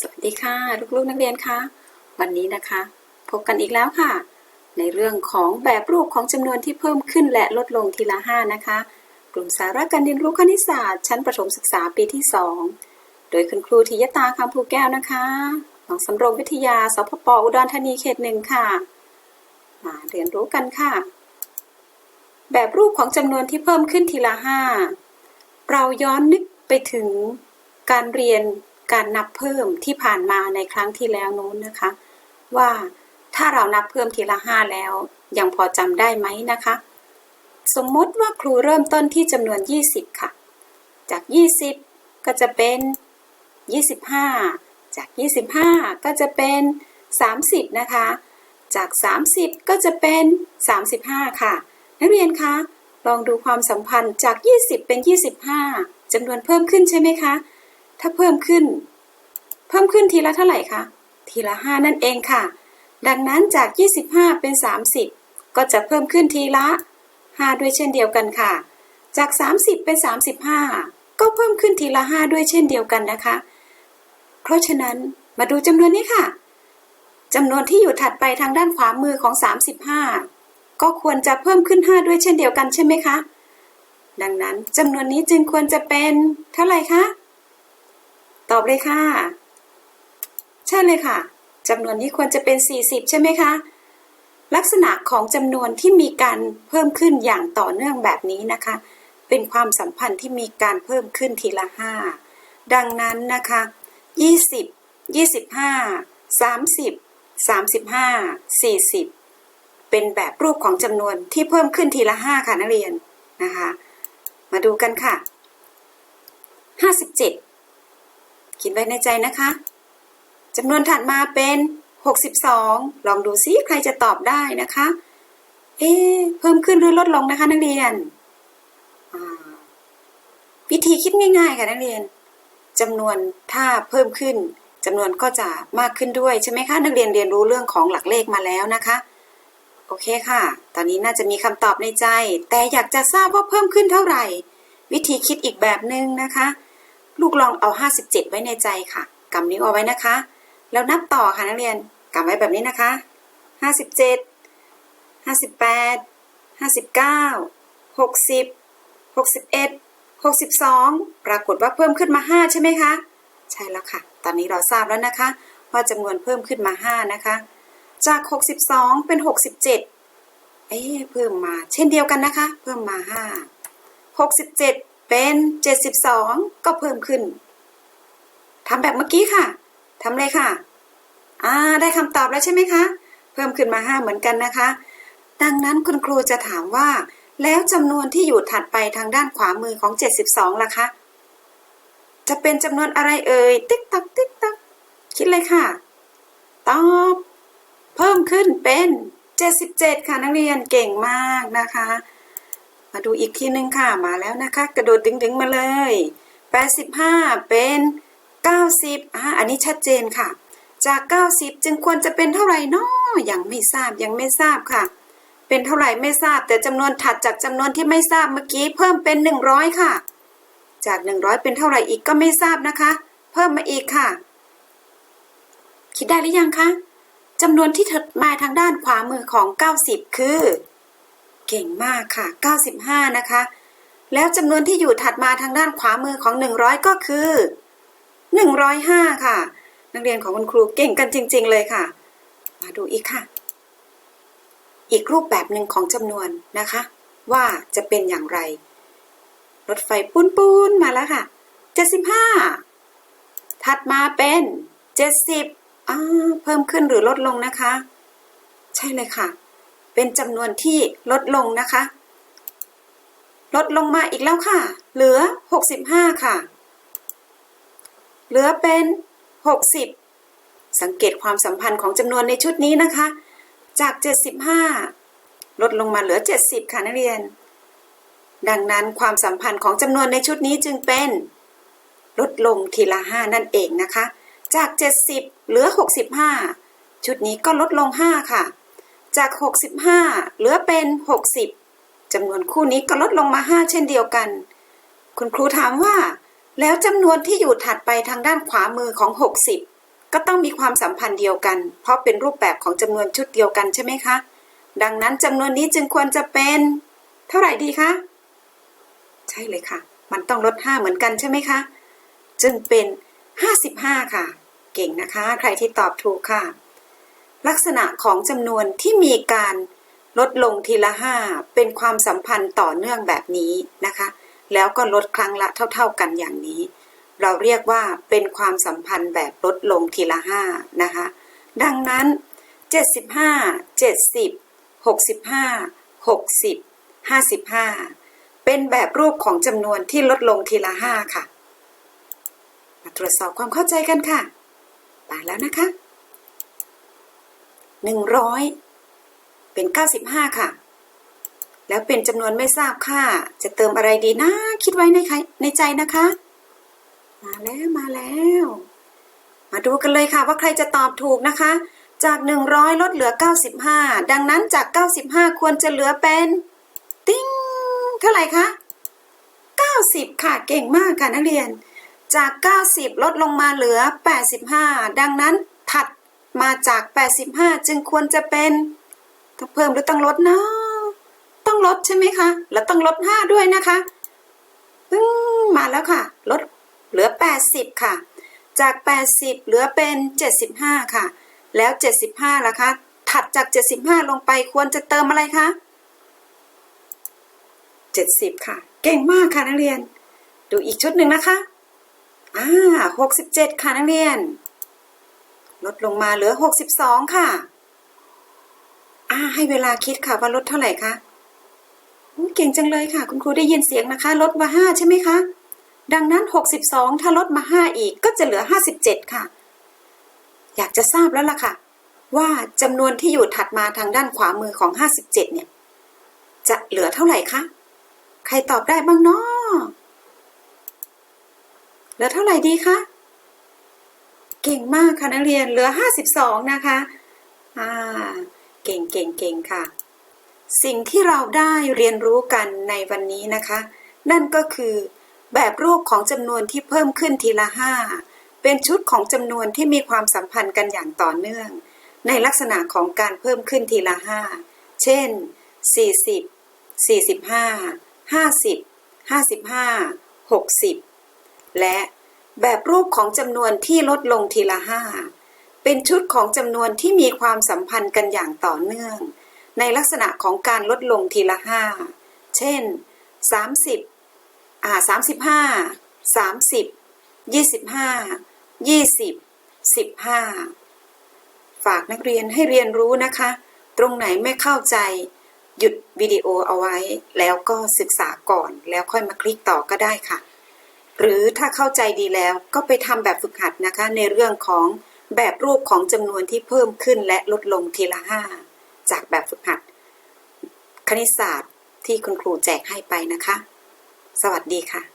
สวัสดีค่ะ ลูกๆนักเรียนคะวันนี้นะคะ พบกันอีกแล้วค่ะ ในเรื่องของแบบรูปของจำนวนที่เพิ่มขึ้นและลดลงทีละห้านะคะ กลุ่มสาระการเรียนรู้คณิตศาสตร์ชั้นประถมศึกษาปีที่ 2 โดยคุณครูธิยตาคำภูแก้วนะคะหนองสำโรงวิทยาสพปอุดรธานีเขตหนึ่งค่ะ มาเรียนรู้กันค่ะ แบบรูปของจำนวนที่เพิ่มขึ้นทีละห้าเราย้อนนึกไปถึงการเรียน การนับเพิ่มที่ผ่านมาในครั้งที่แล้วนู้นนะคะ ว่าถ้าเรานับเพิ่มทีละห้าแล้ว ยังพอจำได้ไหมนะคะ สมมติว่าครูเริ่มต้นที่จำนวน 20 ค่ะ จาก 20 ก็จะเป็น 25 จาก 25 ก็จะเป็น 30 นะคะ จาก 30 ก็จะเป็น 35 ค่ะ นักเรียนคะลองดูความสัมพันธ์จาก 20 เป็น 25จำนวนเพิ่มขึ้นใช่ไหมคะ ถ้าเพิ่มขึ้น เพิ่มขึ้นทีละเท่าไหร่คะ ทีละ 5 นั่นเองค่ะ ดังนั้นจาก 25 เป็น 30 ก็จะเพิ่มขึ้นทีละ 5 ด้วยเช่นเดียวกันค่ะ จาก 30 เป็น 35 ก็เพิ่มขึ้นทีละ 5 ด้วยเช่นเดียวกันนะคะ เพราะฉะนั้นมาดูจำนวนนี้ค่ะจำนวนที่อยู่ถัดไปทางด้านขวามือของ 35 ก็ควรจะเพิ่มขึ้น 5 ด้วยเช่นเดียวกันใช่ไหมคะ ดังนั้นจำนวนนี้จึงควรจะเป็นเท่าไหร่คะ ตอบเลยค่ะ ใช่เลยค่ะจำนวนนี้ควรจะเป็น 40 ใช่ไหมคะ ลักษณะของจำนวนที่มีการเพิ่มขึ้นอย่างต่อเนื่องแบบนี้นะคะ เป็นความสัมพันธ์ที่มีการเพิ่มขึ้นทีละ 5 ดังนั้นนะคะ 20 25 30 35 40 เป็นแบบรูปของจำนวนที่เพิ่มขึ้นทีละ 5 ค่ะนักเรียนนะคะ มาดูกันค่ะ 57 คิดไว้ในใจนะคะจำนวนถัดมาเป็น 62 ลองดูซิใครจะตอบได้นะคะ เอ๊เพิ่มขึ้นหรือลดลงนะคะนักเรียนวิธีคิดง่ายๆค่ะนักเรียนจำนวนถ้าเพิ่มขึ้นจำนวนก็จะมากขึ้นด้วยใช่ไหมคะ นักเรียนเรียนรู้เรื่องของหลักเลขมาแล้วนะคะ โอเคค่ะ ตอนนี้น่าจะมีคำตอบในใจ แต่อยากจะทราบว่าเพิ่มขึ้นเท่าไหร่ วิธีคิดอีกแบบหนึ่งนะคะ ลูกลองเอา 57 ไว้ในใจค่ะกำนิ้วเอาไว้นะคะ แล้วนับต่อค่ะนักเรียนกำไว้แบบนี้นะคะ 57 58 59 60 61 62 ปรากฏว่าเพิ่มขึ้นมา 5 ใช่ไหมคะ ใช่แล้วค่ะ ตอนนี้เราทราบแล้วนะคะ ว่าจำนวนเพิ่มขึ้นมา 5 นะคะ จาก 62 เป็น 67 เอ๊ะเพิ่มมา เช่นเดียวกันนะคะ เพิ่มมา 5 67 เป็น 72 ก็เพิ่มขึ้นทำแบบเมื่อกี้ค่ะทำเลยค่ะ อ่า ได้คำตอบแล้วใช่ไหมคะ เพิ่มขึ้นมา 5 เหมือนกันนะคะ ดังนั้นคุณครูจะถามว่า แล้วจำนวนที่อยู่ถัดไปทางด้านขวามือของ 72 ล่ะคะ จะเป็นจำนวนอะไรเอ่ย ติ๊กตักติ๊กตักคิดเลยค่ะ ตอบ เพิ่มขึ้นเป็น 77 ค่ะนักเรียนเก่งมากนะคะ มาดูอีกทีนึงค่ะมาแล้วนะคะ กระโดดดึงๆมาเลย 85 เป็น 90อ่าอันนี้ชัดเจนค่ะ จาก 90 จึงควรจะเป็นเท่าไหร่นาะยังไม่ทราบยังไม่ทราบค่ะ เป็นเท่าไหร่ไม่ทราบ แต่จำนวนถัดจากจำนวนที่ไม่ทราบเมื่อกี้เพิ่มเป็น 100 ค่ะ จาก 100 เป็นเท่าไหร่อีกก็ไม่ทราบนะคะ เพิ่มมาอีกค่ะ คิดได้หรือยังคะจำนวนที่ถัดมาทางด้านขวามือของ 90 คือ เก่งมากค่ะ 95 นะคะ แล้วจำนวนที่อยู่ถัดมาทางด้านขวามือของ 100 ก็คือ 105 ค่ะ นักเรียนของคุณครูเก่งกันจริง ๆ เลยค่ะ มาดูอีกค่ะ อีกรูปแบบหนึ่งของจำนวนนะคะ ว่าจะเป็นอย่างไร รถไฟปูนปูนๆมาแล้วค่ะ 75 ถัดมาเป็น 70อ่าเพิ่มขึ้นหรือลดลงนะคะ ใช่เลยค่ะ เป็นจำนวนที่ลดลงนะคะ ลดลงมาอีกแล้วค่ะ เหลือ 65 ค่ะ เหลือเป็น 60 สังเกตความสัมพันธ์ของจำนวนในชุดนี้นะคะ จาก 75 ลดลงมาเหลือ 70 ค่ะนักเรียน ดังนั้นความสัมพันธ์ของจำนวนในชุดนี้จึงเป็น ลดลงทีละ 5 นั่นเองนะคะ จาก 70 เหลือ 65 ชุดนี้ก็ลดลง 5 ค่ะ จาก 65 เหลือเป็น 60จำนวนคู่นี้ก็ลดลงมา 5 เช่นเดียวกัน คุณครูถามว่า แล้วจำนวนที่อยู่ถัดไปทางด้านขวามือของ 60 ก็ต้องมีความสัมพันธ์เดียวกัน เพราะเป็นรูปแบบของจำนวนชุดเดียวกันใช่ไหมคะ ดังนั้นจำนวนนี้จึงควรจะเป็น เท่าไหร่ดีคะ ใช่เลยค่ะ มันต้องลด 5 เหมือนกันใช่ไหมคะ จึงเป็น 55 ค่ะ เก่งนะคะ ใครที่ตอบถูกค่ะ ลักษณะของจำนวนที่มีการลดลงทีละ5เป็นความสัมพันธ์ต่อเนื่องแบบนี้นะคะ แล้วก็ลดครั้งละเท่า ๆกันอย่างนี้ เราเรียกว่าเป็นความสัมพันธ์แบบลดลงทีละ5นะคะ ดังนั้น 75 70 65 60 55 เป็นแบบรูปของจำนวนที่ลดลงทีละ5ค่ะ มาตรวจสอบความเข้าใจกันค่ะไปแล้วนะคะ 100 เป็น 95 ค่ะ แล้วเป็นจำนวนไม่ทราบค่า จะเติมอะไรดีนะ คิดไว้ในใในใจนะคะ มาแล้วมาแล้ว มาดูกันเลยค่ะว่าใครจะตอบถูกนะคะ จาก 100 ลดเหลือ 95 ดังนั้นจาก 95 ควรจะเหลือเป็น ติ้งเท่าไหร่คะ90 ค่ะ เก่งมากค่ะนักเรียน จาก 90 ลดลงมาเหลือ 85 ดังนั้น มาจาก 85 จึงควรจะเป็นต้องเพิ่มหรือต้องลดนะต้องลดใช่ไหมคะ แล้วต้องลด 5 ด้วยนะคะปึ้งมาแล้วค่ะ ลดเหลือ 80 ค่ะ จาก 80 เหลือเป็น 75 ค่ะ แล้ว 75ล่ะคะ ถัดจาก 75 ลงไปควรจะเติมอะไรคะ 70 ค่ะ เก่งมากค่ะนักเรียน ดูอีกชุดหนึ่งนะคะ อ่า 67 ค่ะนักเรียน ลดลงมาเหลือ 62 ค่ะ อ่า ให้เวลาคิดค่ะว่าลดเท่าไหร่คะเก่งจังเลยค่ะ คุณครูได้ยินเสียงนะคะ ลดมา5ใช่ไหมคะ ดังนั้น 62 ถ้าลดมา 5 อีกก็จะเหลือ 57 ค่ะ อยากจะทราบแล้วล่ะค่ะ ว่าจำนวนที่อยู่ถัดมาทางด้านขวามือของ 57 เนี่ย จะเหลือเท่าไหร่คะ ใครตอบได้บ้างเนาะเหลือเท่าไหร่ดีคะ เก่งมากค่ะนักเรียนเหลือ 52 นะคะอ่าเก่งเก่งเก่งค่ะ สิ่งที่เราได้เรียนรู้กันในวันนี้นะคะ นั่นก็คือแบบรูปของจำนวนที่เพิ่มขึ้นทีละ 5 เป็นชุดของจำนวนที่มีความสัมพันธ์กันอย่างต่อเนื่อง ในลักษณะของการเพิ่มขึ้นทีละ 5 เช่น 40 45 50 55 60 และ แบบรูปของจำนวนที่ลดลงทีละ5เป็นชุดของจำนวนที่มีความสัมพันธ์กันอย่างต่อเนื่อง ในลักษณะของการลดลงทีละ5เช่น 30อ่า35 30 25 20 15 ฝากนักเรียนให้เรียนรู้นะคะ ตรงไหนไม่เข้าใจ หยุดวิดีโอเอาไว้ แล้วก็ศึกษาก่อนแล้วค่อยมาคลิกต่อก็ได้ค่ะ หรือถ้าเข้าใจดีแล้วก็ไปทำแบบฝึกหัดนะคะ ในเรื่องของแบบรูปของจำนวนที่เพิ่มขึ้นและลดลงทีละห้าจากแบบฝึกหัด คณิตศาสตร์ที่คุณครูแจกให้ไปนะคะ สวัสดีค่ะ